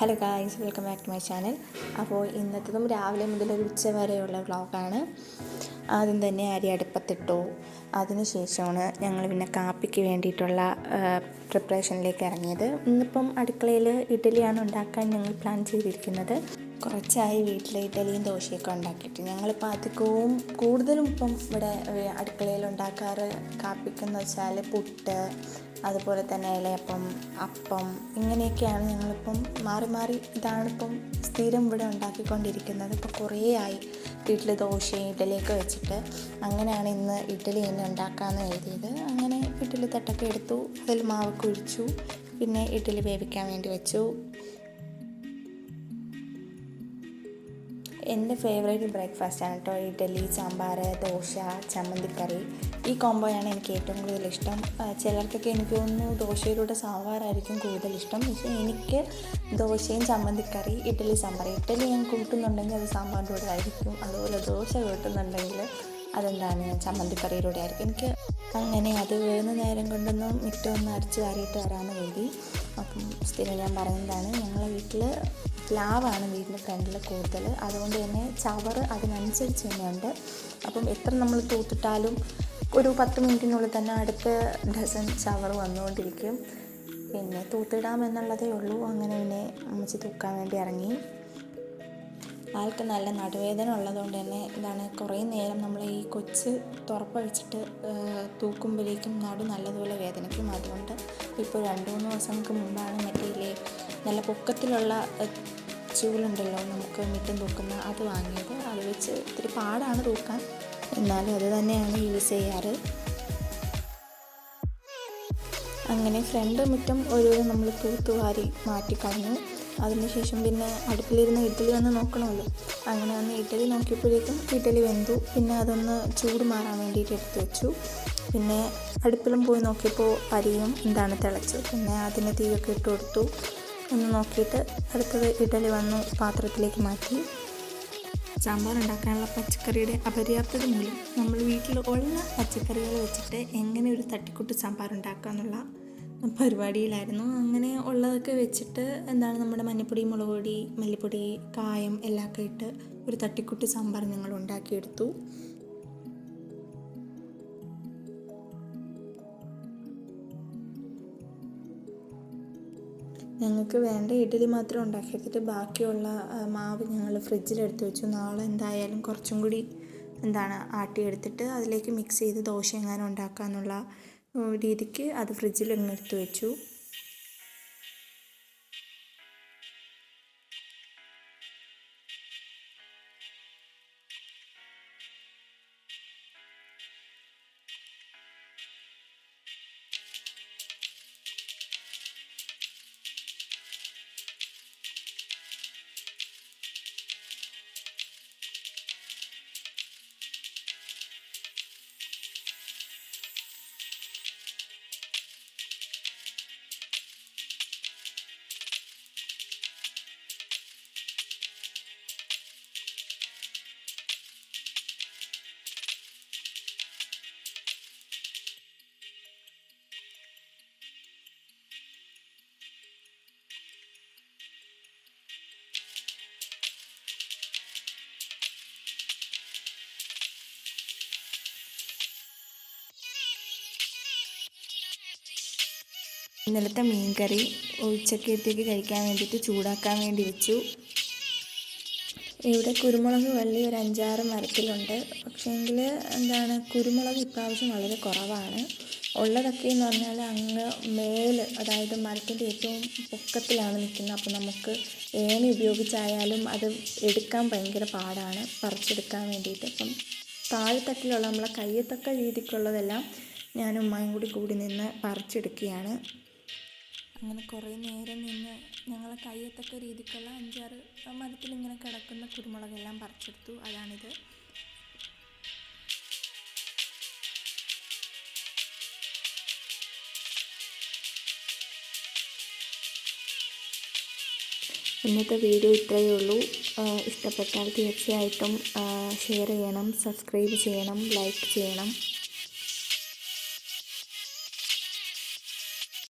Hello guys welcome back to my channel അപ്പോൾ ഇന്നത്തതും രാവിലെ മുതൽ ഒരു ഉച്ച വരെയുള്ള വ്ളോഗാണ് ആദ്യം തന്നെ അരി അടുപ്പത്തിട്ടു. അതിനുശേഷമാണ് ഞങ്ങൾ പിന്നെ കാപ്പിക്ക് വേണ്ടിയിട്ടുള്ള പ്രിപ്പറേഷനിലേക്ക് ഇറങ്ങിയത്. ഇന്നിപ്പം അടുക്കളയിൽ ഇഡ്ഡലിയാണ് ഉണ്ടാക്കാൻ ഞങ്ങൾ പ്ലാൻ ചെയ്തിരിക്കുന്നത്. കുറച്ചായി വീട്ടിൽ ഇഡ്ഡലിയും ദോശയൊക്കെ ഉണ്ടാക്കിയിട്ട്. ഞങ്ങളിപ്പോൾ അധികവും കൂടുതലും ഇപ്പം ഇവിടെ അടുക്കളയിൽ ഉണ്ടാക്കാറ് കാപ്പിക്കെന്ന് വെച്ചാൽ പുട്ട് അതുപോലെ തന്നെ ഇലയപ്പം അപ്പം ഇങ്ങനെയൊക്കെയാണ് ഞങ്ങളിപ്പം മാറി മാറി ഇതാണിപ്പം സ്ഥിരം ഇവിടെ ഉണ്ടാക്കിക്കൊണ്ടിരിക്കുന്നത്. ഇപ്പോൾ കുറേ ആയി. വീട്ടിൽ ദോശയും ഇഡലിയൊക്കെ വെച്ചിട്ട് അങ്ങനെയാണ് ഇന്ന് ഇഡലി തന്നെ ഉണ്ടാക്കാമെന്ന് എഴുതിയത്. അങ്ങനെ ഇഡലി തട്ടൊക്കെ എടുത്തു. അതിൽ മാവ് കുഴിച്ചു. പിന്നെ ഇഡലി വേവിക്കാൻ വേണ്ടി വെച്ചു. എന്റെ ഫേവറേറ്റ് ബ്രേക്ക്ഫാസ്റ്റാണ് കേട്ടോ. ഇഡ്ഡലി സാമ്പാർ ദോശ ചമ്മന്തിക്കറി. ഈ കോംബോയാണ് എനിക്ക് ഏറ്റവും കൂടുതൽ ഇഷ്ടം. ചിലർക്കൊക്കെ എനിക്ക് തോന്നുന്നു ദോശയിലൂടെ സാമ്പാറായിരിക്കും കൂടുതൽ ഇഷ്ടം. പക്ഷേ എനിക്ക് ദോശയും ചമ്മന്തിക്കറി ഇഡ്ഡലി സാമ്പാർ ഇഡ്ഡലി ഞാൻ കൂട്ടുന്നുണ്ടെങ്കിൽ അത് സാമ്പാറിന്റെ കൂടെ ആയിരിക്കും. അതുപോലെ ദോശ കൂട്ടുന്നുണ്ടെങ്കിൽ അതെന്താണ്? ചമ്മന്തിക്കറിയിലൂടെ ആയിരിക്കും. എനിക്ക് അങ്ങനെ അത് വേവുന്ന നേരം കൊണ്ടൊന്നും മിറ്റമൊന്നും അരച്ച് വാരിയിട്ട് വരാമെന്ന് കരുതി. അപ്പം സ്ഥിരം ഞാൻ പറയുന്നതാണ് ഞങ്ങളെ വീട്ടിൽ പ്ലാവാണ് വീടിന്റെ ഫ്രണ്ടിൽ കൂടുതൽ അതുകൊണ്ട് തന്നെ ചവറ് അതിനനുസരിച്ച് തന്നെയുണ്ട്. അപ്പം എത്ര നമ്മൾ തൂത്തിട്ടാലും ഒരു പത്ത് മിനിറ്റിനുള്ളിൽ തന്നെ അടുത്ത ഡസൻ ചവർ വന്നുകൊണ്ടിരിക്കും. പിന്നെ തൂത്തിടാമെന്നുള്ളതേ ഉള്ളൂ. അങ്ങനെ പിന്നെ അമ്മച്ചി തൂക്കാൻ വേണ്ടി ഇറങ്ങി. ആൾക്ക് നല്ല നടുവേദന ഉള്ളതുകൊണ്ട് തന്നെ ഇതാണ് കുറേ നേരം നമ്മൾ ഈ കൊച്ച് തുറപ്പഴിച്ചിട്ട് തൂക്കുമ്പോഴേക്കും നടു നല്ലതുപോലെ വേദനിക്കും. അതുകൊണ്ട് ഇപ്പോൾ രണ്ട് മൂന്ന് ദിവസങ്ങൾക്ക് മുമ്പാണ് മറ്റേ നല്ല പൊക്കത്തിലുള്ള ചൂലുണ്ടല്ലോ നമുക്ക് മിറ്റം തൂക്കുന്ന അത് വാങ്ങിയത്. അത് വെച്ച് ഇത്തിരി പാടാണ് തൂക്കാൻ. എന്നാലും അത് തന്നെയാണ് യൂസ് ചെയ്യാറ്. അങ്ങനെ ഫ്രണ്ട് മുറ്റം ഒരു നമ്മൾ തൂത്തുവാരി മാറ്റിക്കളഞ്ഞു അതിനുശേഷം പിന്നെ അടുപ്പിലിരുന്ന് ഇഡ്ഡലി വന്ന് നോക്കണമല്ലോ. അങ്ങനെ വന്ന് ഇഡ്ഡലി നോക്കിയപ്പോഴേക്കും ഇഡ്ഡലി വെന്തു. പിന്നെ അതൊന്ന് ചൂട് മാറാൻ വേണ്ടിയിട്ട് എടുത്തു വെച്ചു. പിന്നെ അടുപ്പിലും പോയി നോക്കിയപ്പോൾ അരിയും എന്താണ് തിളച്ചു പിന്നെ അതിന് തീയൊക്കെ ഇട്ട് കൊടുത്തു. ഒന്ന് നോക്കിയിട്ട് അടുത്തത് ഇഡലി വന്നു പാത്രത്തിലേക്ക് മാറ്റി. സാമ്പാർ ഉണ്ടാക്കാനുള്ള പച്ചക്കറിയുടെ അപര്യാപ്തത മൂലം നമ്മൾ വീട്ടിൽ ഉള്ള പച്ചക്കറികൾ വെച്ചിട്ട് എങ്ങനെ ഒരു തട്ടിക്കൂട്ട് സാമ്പാർ ഉണ്ടാക്കുക എന്നുള്ള പരിപാടിയിലായിരുന്നു. അങ്ങനെ ഉള്ളതൊക്കെ വെച്ചിട്ട് എന്താണ് നമ്മുടെ മഞ്ഞപ്പൊടി മുളക് പൊടി മല്ലിപ്പൊടി കായം എല്ലാം ഒക്കെ ഇട്ട് ഒരു തട്ടിക്കുട്ടി സാമ്പാർ ഞങ്ങൾ ഉണ്ടാക്കിയെടുത്തു. ഞങ്ങൾക്ക് വേണ്ട ഇഡ്ഡലി മാത്രം ഉണ്ടാക്കിയെടുത്തിട്ട് ബാക്കിയുള്ള മാവ് ഞങ്ങൾ ഫ്രിഡ്ജിലെടുത്ത് വെച്ചു. നാളെ എന്തായാലും കുറച്ചും കൂടി എന്താണ് ആട്ടിയെടുത്തിട്ട് അതിലേക്ക് മിക്സ് ചെയ്ത് ദോശ എങ്ങാനും ഉണ്ടാക്കാമെന്നുള്ള രീതിക്ക് അത് ഫ്രിഡ്ജിൽ അങ്ങ് എടുത്ത് വെച്ചു. ഇന്നലത്തെ മീൻകറി ഉച്ചക്കത്തേക്ക് കഴിക്കാൻ വേണ്ടിയിട്ട് ചൂടാക്കാൻ വേണ്ടി വെച്ചു. ഇവിടെ കുരുമുളക് വള്ളി ഒരു അഞ്ചാറ് മരത്തിലുണ്ട്. പക്ഷേങ്കിൽ എന്താണ് കുരുമുളക് ഇപ്രാവശ്യം വളരെ കുറവാണ്. ഉള്ളതൊക്കെ എന്ന് പറഞ്ഞാൽ അങ്ങ് മേൽ അതായത് മരത്തിന്റെ ഏറ്റവും പൊക്കത്തിലാണ് നിൽക്കുന്നത്. അപ്പോൾ നമുക്ക് ഏണി ഉപയോഗിച്ചായാലും അത് എടുക്കാൻ ഭയങ്കര പാടാണ് പറിച്ചെടുക്കാൻ വേണ്ടിയിട്ട്. അപ്പം താഴെത്തട്ടിലുള്ള നമ്മളെ കയ്യത്തക്ക രീതിക്കുള്ളതെല്ലാം ഞാനും ഉമ്മയും കൂടി കൂടി നിന്ന് പറിച്ചെടുക്കുകയാണ്. അങ്ങനെ കുറേ നേരം നിന്ന് ഞങ്ങളെ കയ്യെത്തക്ക രീതിക്കുള്ള അഞ്ചാറ് മരത്തിലിങ്ങനെ കിടക്കുന്ന കുരുമുളകെല്ലാം പറിച്ചെടുത്തു. അതാണിത്. ഇന്നത്തെ വീഡിയോ ഇത്രയേ ഉള്ളൂ. ഇഷ്ടപ്പെട്ടാൽ തീർച്ചയായിട്ടും ഷെയർ ചെയ്യണം സബ്സ്ക്രൈബ് ചെയ്യണം ലൈക്ക് ചെയ്യണം.